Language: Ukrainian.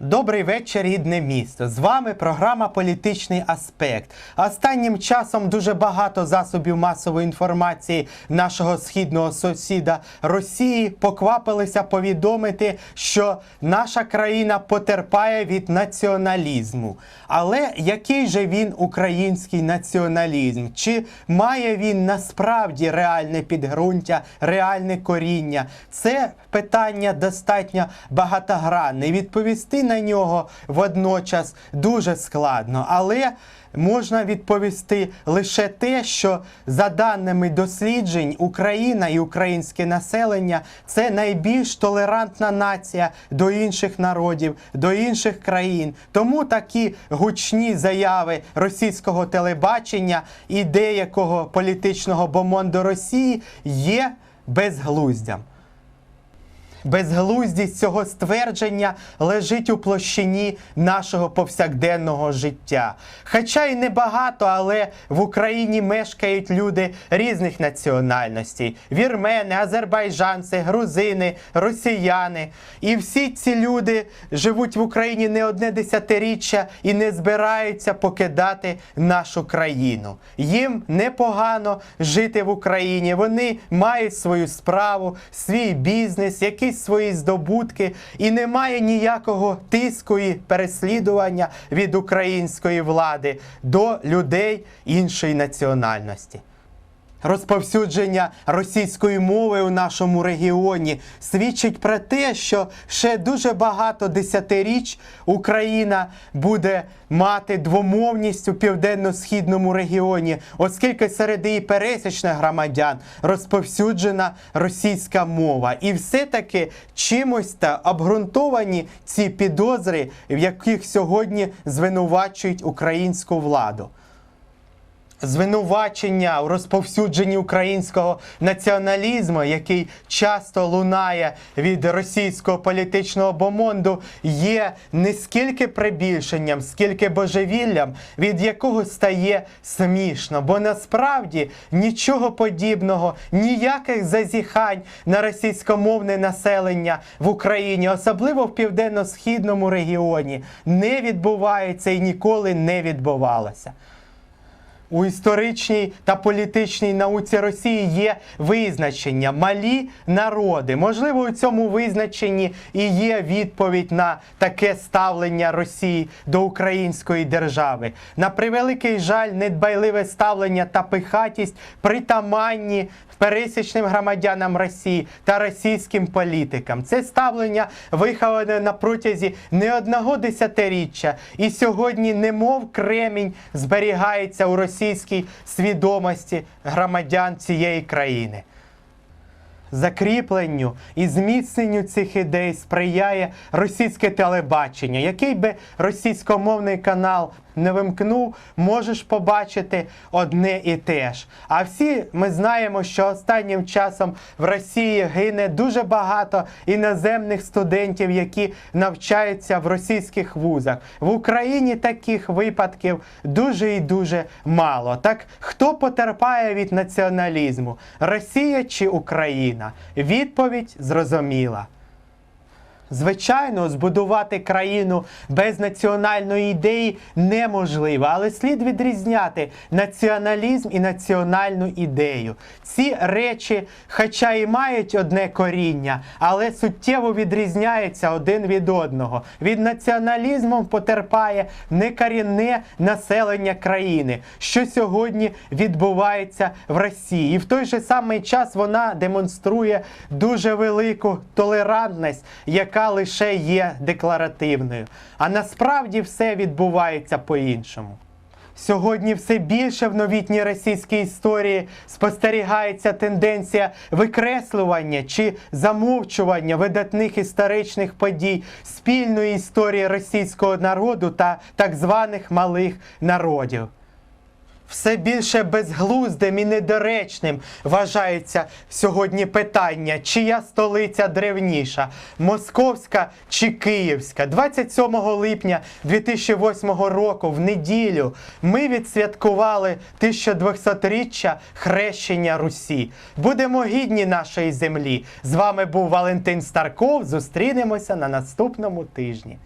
Добрий вечір, рідне місто. З вами програма Політичний аспект. Останнім часом дуже багато засобів масової інформації нашого східного сусіда Росії поквапилися повідомити, що наша країна потерпає від націоналізму. Але який же він український націоналізм? Чи має він насправді реальне підґрунтя, реальне коріння? Це питання достатньо багатогранне. Відповісти на нього водночас дуже складно, але можна відповісти лише те, що за даними досліджень Україна і українське населення це найбільш толерантна нація до інших народів, до інших країн. Тому такі гучні заяви російського телебачення і деякого політичного бомонду Росії є безглуздям. Безглуздість цього ствердження лежить у площині нашого повсякденного життя. Хоча й небагато, але в Україні мешкають люди різних національностей: вірмени, азербайджанці, грузини, росіяни. І всі ці люди живуть в Україні не одне десятиріччя і не збираються покидати нашу країну. Їм непогано жити в Україні. Вони мають свою справу, свій бізнес, якісь свої здобутки, і немає ніякого тиску і переслідування від української влади до людей іншої національності. Розповсюдження російської мови у нашому регіоні свідчить про те, що ще дуже багато десятиріч Україна буде мати двомовність у південно-східному регіоні, оскільки серед її пересічних громадян розповсюджена російська мова. І все-таки чимось та обґрунтовані ці підозри, в яких сьогодні звинувачують українську владу звинувачення у розповсюдженні українського націоналізму, який часто лунає від російського політичного бомонду, є не скільки прибільшенням, скільки божевіллям, від якого стає смішно. Бо насправді нічого подібного, ніяких зазіхань на російськомовне населення в Україні, особливо в південно-східному регіоні, не відбувається і ніколи не відбувалося. У історичній та політичній науці Росії є визначення малі народи. Можливо, у цьому визначенні і є відповідь на таке ставлення Росії до української держави. На превеликий жаль, недбайливе ставлення та пихатість притаманні пересічним громадянам Росії та російським політикам. Це ставлення виховане на протязі не одного десятиріччя, і сьогодні, немов кремінь, зберігається у російській свідомості громадян цієї країни. Закріпленню і зміцненню цих ідей сприяє російське телебачення. Який би російськомовний канал не вимкнув, можеш побачити одне і те ж. А всі ми знаємо, що останнім часом в Росії гине дуже багато іноземних студентів, які навчаються в російських вузах. В Україні таких випадків дуже і дуже мало. Так хто потерпає від націоналізму? Росія чи Україна? Відповідь зрозуміла. Звичайно, збудувати країну без національної ідеї неможливо, але слід відрізняти націоналізм і національну ідею. Ці речі, хоча і мають одне коріння, але суттєво відрізняються один від одного. Від націоналізму потерпає некорінне населення країни, що сьогодні відбувається в Росії. І в той же самий час вона демонструє дуже велику толерантність, яка яка лише є декларативною. А насправді все відбувається по-іншому. Сьогодні все більше в новітній російській історії спостерігається тенденція викреслювання чи замовчування видатних історичних подій спільної історії російського народу та так званих малих народів. Все більше безглуздим і недоречним вважається сьогодні питання, чия столиця древніша московська чи київська. 27 липня 2008 року, в неділю, ми відсвяткували 1200-річчя хрещення Русі. Будемо гідні нашої землі. З вами був Валентин Старков. Зустрінемося на наступному тижні.